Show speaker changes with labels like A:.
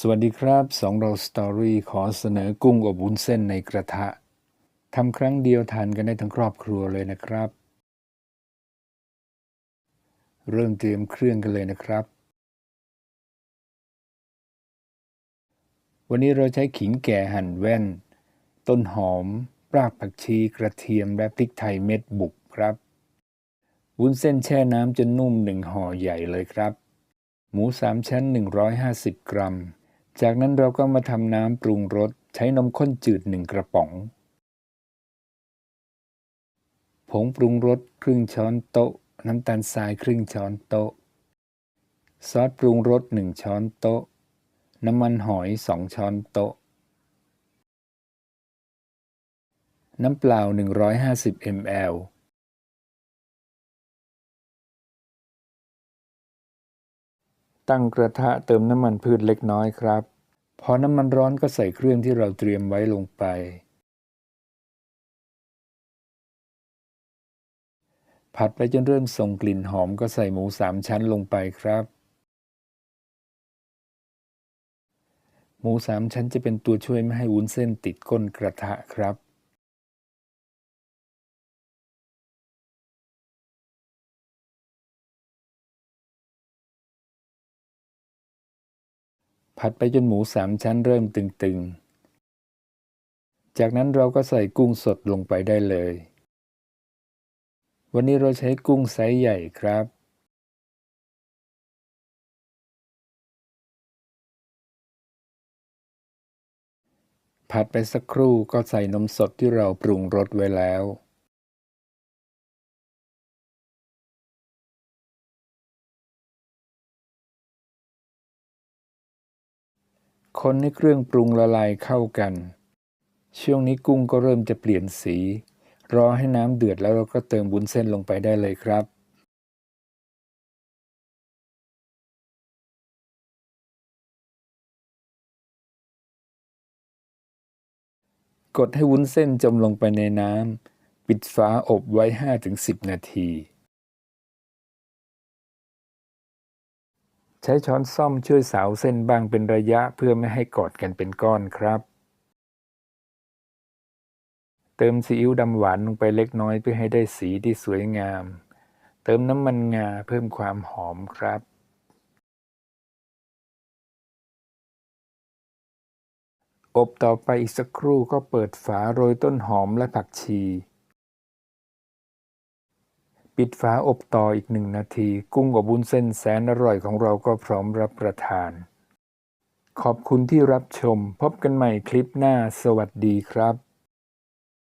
A: สวัสดีครับสองเราสตอรี่ขอเสนอกุ้งอบวุ้นเส้นในกระทะทำครั้งเดียวทานกันได้ทั้งครอบครัวเลยนะครับ เริ่มเตรียมเครื่องกันเลยนะครับ วันนี้เราใช้ขิงแก่หั่นแว่น ต้นหอม รากผักชีกระเทียมและพริกไทยเม็ดบุกครับวุ้นเส้นแช่น้ำจนนุ่มหนึ่งห่อใหญ่เลยครับ หมูสามชั้น 150 กรัม จากนั้นเราก็มาทำน้ำปรุงรสใช้นมข้นจืดหนึ่งกระป๋อง ผงปรุงรสครึ่งช้อนโต๊ะ น้ำตาลทรายครึ่งช้อนโต๊ะ ซอสปรุงรสหนึ่งช้อนโต๊ะ น้ำมันหอยสองช้อนโต๊ะ น้ำเปล่า 150 ml ตั้งกระทะเติมน้ำมันพืชเล็กน้อยครับ พอน้ำมันร้อนก็ใส่เครื่องที่เราเตรียมไว้ลงไป ผัดไปจนเริ่มส่งกลิ่นหอมก็ใส่หมูสามชั้นลงไปครับ หมูสามชั้นจะเป็นตัวช่วยไม่ให้วุ้นเส้นติดก้นกระทะครับ ผัดไปจนหมูสามชั้นเริ่มตึงๆ จากนั้นเราก็ใส่กุ้งสดลงไปได้เลย วันนี้เราใช้กุ้งไซส์ใหญ่ครับ ผัดไปสักครู่ก็ใส่นมสดที่เราปรุงรสไว้แล้ว คนให้เครื่องปรุงละลายเข้ากัน ช่วงนี้กุ้งก็เริ่มจะเปลี่ยนสี รอให้น้ำเดือดแล้วเราก็เติมวุ้นเส้นลงไปได้เลยครับกดให้วุ้นเส้นจมลงไปในน้ำ ปิดฝาอบไว้ 5-10 นาที ใช้ช้อนซ่อมช่วยสาวเส้นบางเป็นระยะเพื่อไม่ให้กอดกันเป็นก้อนครับ เติมซีอิ๊วดำหวานลงไปเล็กน้อยเพื่อให้ได้สีที่สวยงาม เติมน้ำมันงาเพิ่มความหอมครับ อบต่อไปอีกสักครู่ก็เปิดฝาโรยต้นหอมและผักชี ปิดฝาอบต่ออีกหนึ่งนาที กุ้งอบวุ้นเส้นแสนอร่อยของเราก็พร้อมรับประทาน ขอบคุณที่รับชม พบกันใหม่คลิปหน้า สวัสดีครับ